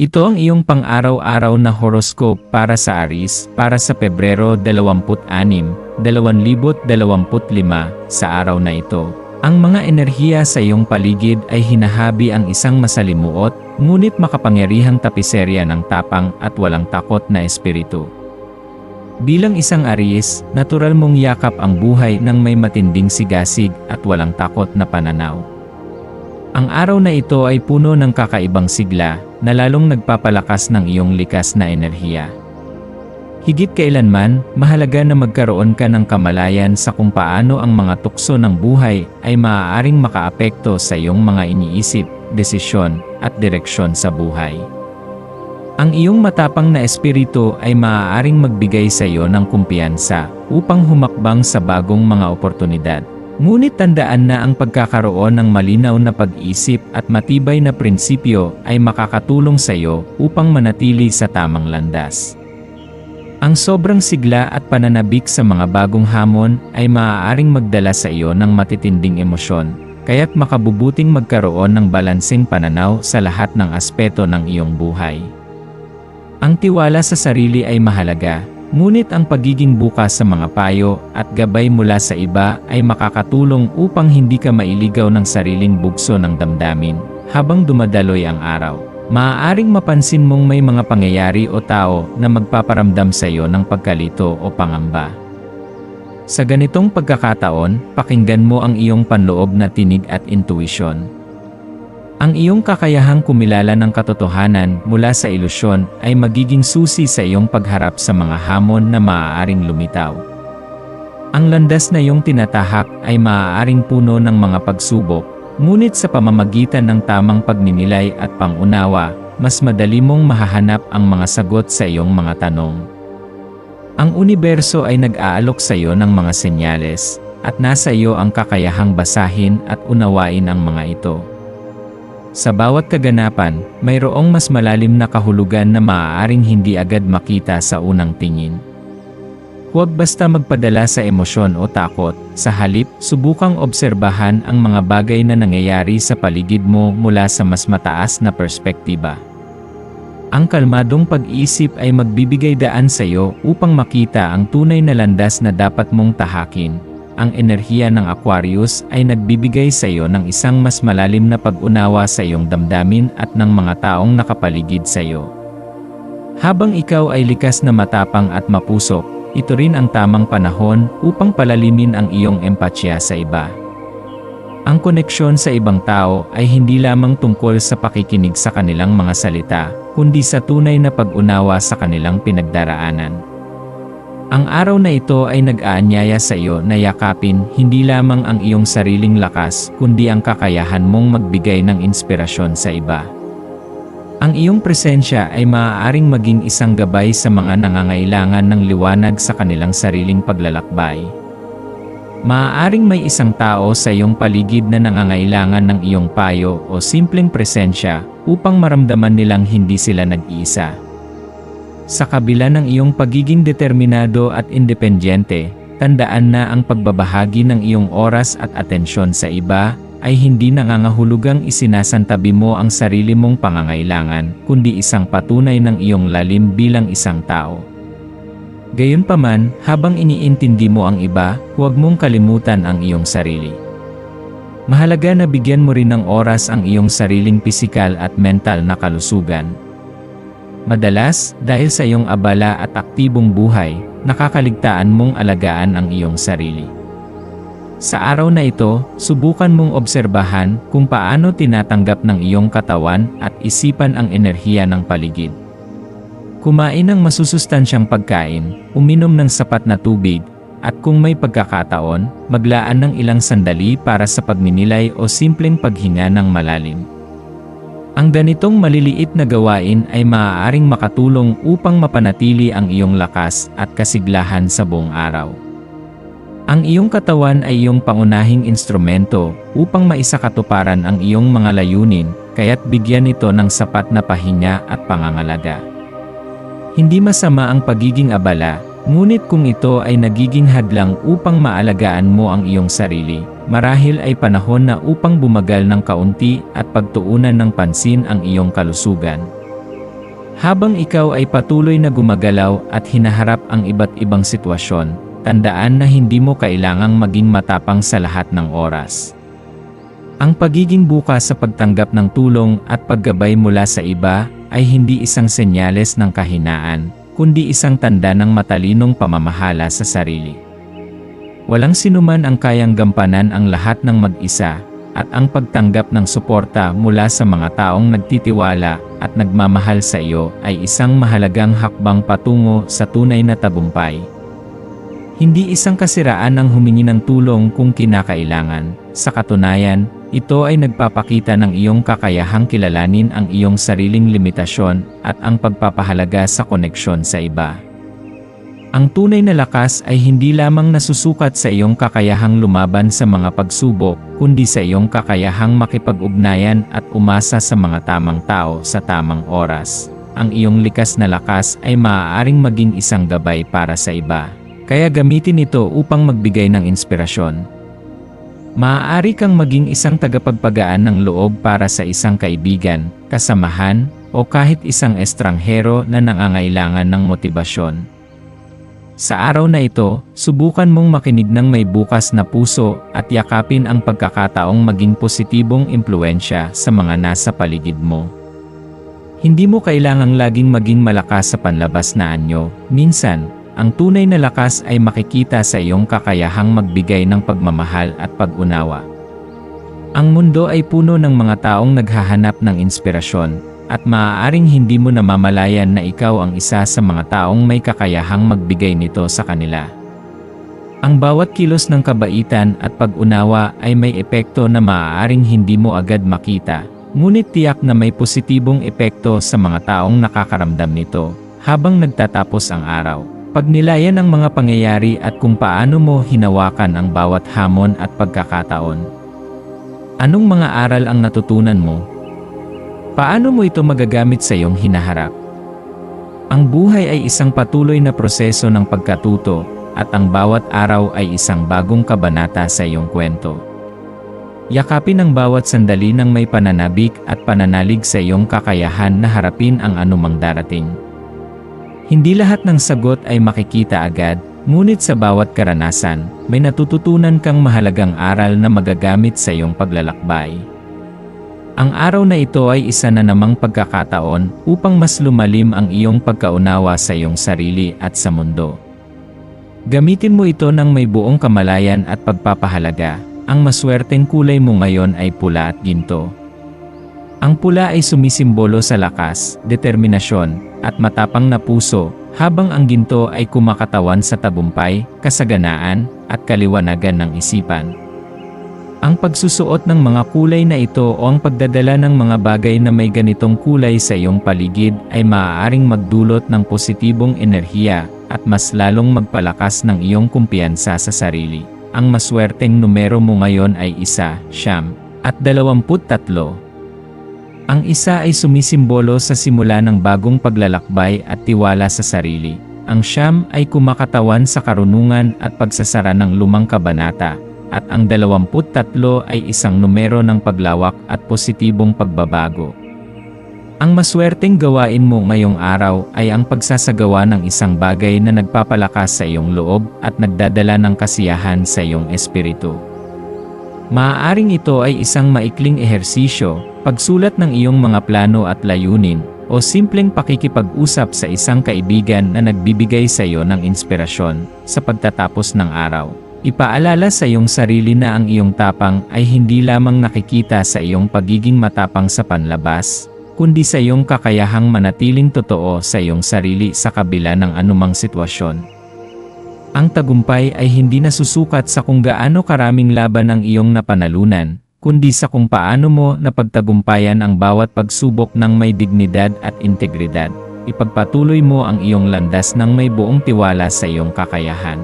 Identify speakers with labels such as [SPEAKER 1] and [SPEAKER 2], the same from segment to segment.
[SPEAKER 1] Ito ang iyong pang-araw-araw na horoscope para sa Aris para sa Pebrero 26, 2025 sa araw na ito. Ang mga enerhiya sa iyong paligid ay hinahabi ang isang masalimuot, ngunit makapangyarihang tapiserya ng tapang at walang takot na espiritu. Bilang isang Aries, natural mong yakap ang buhay ng may matinding sigasig at walang takot na pananaw. Ang araw na ito ay puno ng kakaibang sigla, na lalong nagpapalakas ng iyong likas na enerhiya. Higit kailanman, mahalaga na magkaroon ka ng kamalayan sa kung paano ang mga tukso ng buhay ay maaaring makaapekto sa iyong mga iniisip, desisyon, at direksyon sa buhay. Ang iyong matapang na espiritu ay maaaring magbigay sa iyo ng kumpiyansa upang humakbang sa bagong mga oportunidad. Ngunit tandaan na ang pagkakaroon ng malinaw na pag-isip at matibay na prinsipyo ay makakatulong sa iyo upang manatili sa tamang landas. Ang sobrang sigla at pananabik sa mga bagong hamon ay maaaring magdala sa iyo ng matitinding emosyon, kaya't makabubuting magkaroon ng balansing pananaw sa lahat ng aspeto ng iyong buhay. Ang tiwala sa sarili ay mahalaga, Ngunit ang pagiging bukas sa mga payo at gabay mula sa iba ay makakatulong upang hindi ka mailigaw ng sariling bugso ng damdamin habang dumadaloy ang araw. Maaaring mapansin mong may mga pangyayari o tao na magpaparamdam sa iyo ng pagkalito o pangamba. Sa ganitong pagkakataon, pakinggan mo ang iyong panloob na tinig at intuition. Ang iyong kakayahang kumilala ng katotohanan mula sa ilusyon ay magiging susi sa iyong pagharap sa mga hamon na maaaring lumitaw. Ang landas na iyong tinatahak ay maaaring puno ng mga pagsubok, ngunit sa pamamagitan ng tamang pagninilay at pangunawa, mas madali mong mahahanap ang mga sagot sa iyong mga tanong. Ang universo ay nag-aalok sa iyo ng mga senyales, at nasa iyo ang kakayahang basahin at unawain ang mga ito. Sa bawat kaganapan, mayroong mas malalim na kahulugan na maaaring hindi agad makita sa unang tingin. Huwag basta magpadala sa emosyon o takot, sa halip, subukang obserbahan ang mga bagay na nangyayari sa paligid mo mula sa mas mataas na perspektiba. Ang kalmadong pag-iisip ay magbibigay daan sa iyo upang makita ang tunay na landas na dapat mong tahakin, ang enerhiya ng Aquarius ay nagbibigay sa iyo ng isang mas malalim na pag-unawa sa iyong damdamin at ng mga taong nakapaligid sa iyo. Habang ikaw ay likas na matapang at mapusok, ito rin ang tamang panahon upang palalimin ang iyong empatya sa iba. Ang koneksyon sa ibang tao ay hindi lamang tungkol sa pakikinig sa kanilang mga salita, kundi sa tunay na pag-unawa sa kanilang pinagdaraanan. Ang araw na ito ay nag-aanyaya sa iyo na yakapin hindi lamang ang iyong sariling lakas kundi ang kakayahan mong magbigay ng inspirasyon sa iba. Ang iyong presensya ay maaaring maging isang gabay sa mga nangangailangan ng liwanag sa kanilang sariling paglalakbay. Maaaring may isang tao sa iyong paligid na nangangailangan ng iyong payo o simpleng presensya upang maramdaman nilang hindi sila nag-iisa. Sa kabila ng iyong pagiging determinado at independyente, tandaan na ang pagbabahagi ng iyong oras at atensyon sa iba ay hindi nangangahulugang isinasantabi mo ang sarili mong pangangailangan, kundi isang patunay ng iyong lalim bilang isang tao. Gayunpaman, habang iniintindi mo ang iba, huwag mong kalimutan ang iyong sarili. Mahalaga na bigyan mo rin ng oras ang iyong sariling pisikal at mental na kalusugan, Madalas, dahil sa iyong abala at aktibong buhay, nakakaligtaan mong alagaan ang iyong sarili. Sa araw na ito, subukan mong obserbahan kung paano tinatanggap ng iyong katawan at isipan ang enerhiya ng paligid. Kumain ng masusustansyang pagkain, uminom ng sapat na tubig, at kung may pagkakataon, maglaan ng ilang sandali para sa pagninilay o simpleng paghinga ng malalim. Ang ganitong maliliit na gawain ay maaaring makatulong upang mapanatili ang iyong lakas at kasiglahan sa buong araw. Ang iyong katawan ay iyong pangunahing instrumento upang maisakatuparan ang iyong mga layunin, kaya't bigyan ito ng sapat na pahinga at pangangalaga. Hindi masama ang pagiging abala, ngunit kung ito ay nagiging hadlang upang maalagaan mo ang iyong sarili, marahil ay panahon na upang bumagal ng kaunti at pagtuunan ng pansin ang iyong kalusugan. Habang ikaw ay patuloy na gumagalaw at hinaharap ang iba't ibang sitwasyon, tandaan na hindi mo kailangang maging matapang sa lahat ng oras. Ang pagiging bukas sa pagtanggap ng tulong at paggabay mula sa iba ay hindi isang senyales ng kahinaan, kundi isang tanda ng matalinong pamamahala sa sarili. Walang sinuman ang kayang gampanan ang lahat ng mag-isa, at ang pagtanggap ng suporta mula sa mga taong nagtitiwala at nagmamahal sa iyo ay isang mahalagang hakbang patungo sa tunay na tabumpay. Hindi isang kasiraan ang humingi ng tulong kung kinakailangan. Sa katunayan, ito ay nagpapakita ng iyong kakayahang kilalanin ang iyong sariling limitasyon at ang pagpapahalaga sa koneksyon sa iba. Ang tunay na lakas ay hindi lamang nasusukat sa iyong kakayahang lumaban sa mga pagsubok, kundi sa iyong kakayahang makipag-ugnayan at umasa sa mga tamang tao sa tamang oras. Ang iyong likas na lakas ay maaaring maging isang gabay para sa iba. Kaya gamitin ito upang magbigay ng inspirasyon. Maaari kang maging isang tagapagpagaan ng loob para sa isang kaibigan, kasamahan, o kahit isang estranghero na nangangailangan ng motibasyon. Sa araw na ito, subukan mong makinig ng may bukas na puso at yakapin ang pagkakataong maging positibong impluensya sa mga nasa paligid mo. Hindi mo kailangang laging maging malakas sa panlabas na anyo. Minsan, ang tunay na lakas ay makikita sa iyong kakayahang magbigay ng pagmamahal at pag-unawa. Ang mundo ay puno ng mga taong naghahanap ng inspirasyon, at maaaring hindi mo namamalayan na ikaw ang isa sa mga taong may kakayahang magbigay nito sa kanila. Ang bawat kilos ng kabaitan at pag-unawa ay may epekto na maaaring hindi mo agad makita, ngunit tiyak na may positibong epekto sa mga taong nakakaramdam nito habang nagtatapos ang araw. Pagnilayan ang mga pangyayari at kung paano mo hinawakan ang bawat hamon at pagkakataon. Anong mga aral ang natutunan mo Paano mo ito magagamit sa iyong hinaharap? Ang buhay ay isang patuloy na proseso ng pagkatuto, at ang bawat araw ay isang bagong kabanata sa iyong kwento. Yakapin ang bawat sandali ng may pananabik at pananalig sa iyong kakayahan na harapin ang anumang darating. Hindi lahat ng sagot ay makikita agad, ngunit sa bawat karanasan, may natututunan kang mahalagang aral na magagamit sa iyong paglalakbay. Ang araw na ito ay isa na namang pagkakataon upang mas lumalim ang iyong pagkaunawa sa iyong sarili at sa mundo. Gamitin mo ito ng may buong kamalayan at pagpapahalaga. Ang maswerteng kulay mo ngayon ay pula at ginto. Ang pula ay sumisimbolo sa lakas, determinasyon, at matapang na puso, habang ang ginto ay kumakatawan sa tabumpay, kasaganaan, at kaliwanagan ng isipan. Ang pagsusuot ng mga kulay na ito o ang pagdadala ng mga bagay na may ganitong kulay sa iyong paligid ay maaaring magdulot ng positibong enerhiya at mas lalong magpalakas ng iyong kumpiyansa sa sarili. Ang maswerteng numero mo ngayon ay isa, siyam, at dalawamput tatlo. Ang isa ay sumisimbolo sa simula ng bagong paglalakbay at tiwala sa sarili. Ang siyam ay kumakatawan sa karunungan at pagsasara ng lumang kabanata at ang 23 ay isang numero ng paglawak at positibong pagbabago. Ang maswerteng gawain mo ngayong araw ay ang pagsasagawa ng isang bagay na nagpapalakas sa iyong loob at nagdadala ng kasiyahan sa iyong espiritu. Maaaring ito ay isang maikling ehersisyo, pagsulat ng iyong mga plano at layunin, o simpleng pakikipag-usap sa isang kaibigan na nagbibigay sa iyo ng inspirasyon sa pagtatapos ng araw. Ipaalala sa iyong sarili na ang iyong tapang ay hindi lamang nakikita sa iyong pagiging matapang sa panlabas, kundi sa iyong kakayahang manatiling totoo sa iyong sarili sa kabila ng anumang sitwasyon. Ang tagumpay ay hindi nasusukat sa kung gaano karaming laban ang iyong napanalunan, kundi sa kung paano mo napagtagumpayan ang bawat pagsubok ng may dignidad at integridad. Ipagpatuloy mo ang iyong landas ng may buong tiwala sa iyong kakayahan.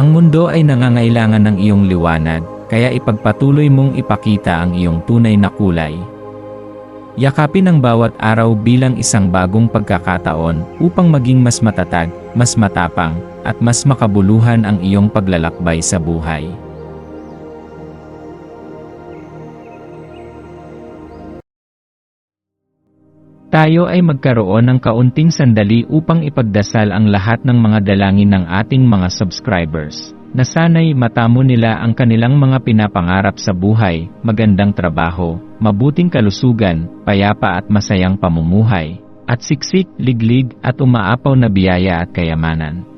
[SPEAKER 1] Ang mundo ay nangangailangan ng iyong liwanag, kaya ipagpatuloy mong ipakita ang iyong tunay na kulay. Yakapin ang bawat araw bilang isang bagong pagkakataon upang maging mas matatag, mas matapang, at mas makabuluhan ang iyong paglalakbay sa buhay. Tayo ay magkaroon ng kaunting sandali upang ipagdasal ang lahat ng mga dalangin ng ating mga subscribers, na sana'y matamo nila ang kanilang mga pinapangarap sa buhay, magandang trabaho, mabuting kalusugan, payapa at masayang pamumuhay, at siksik, liglig at umaapaw na biyaya at kayamanan.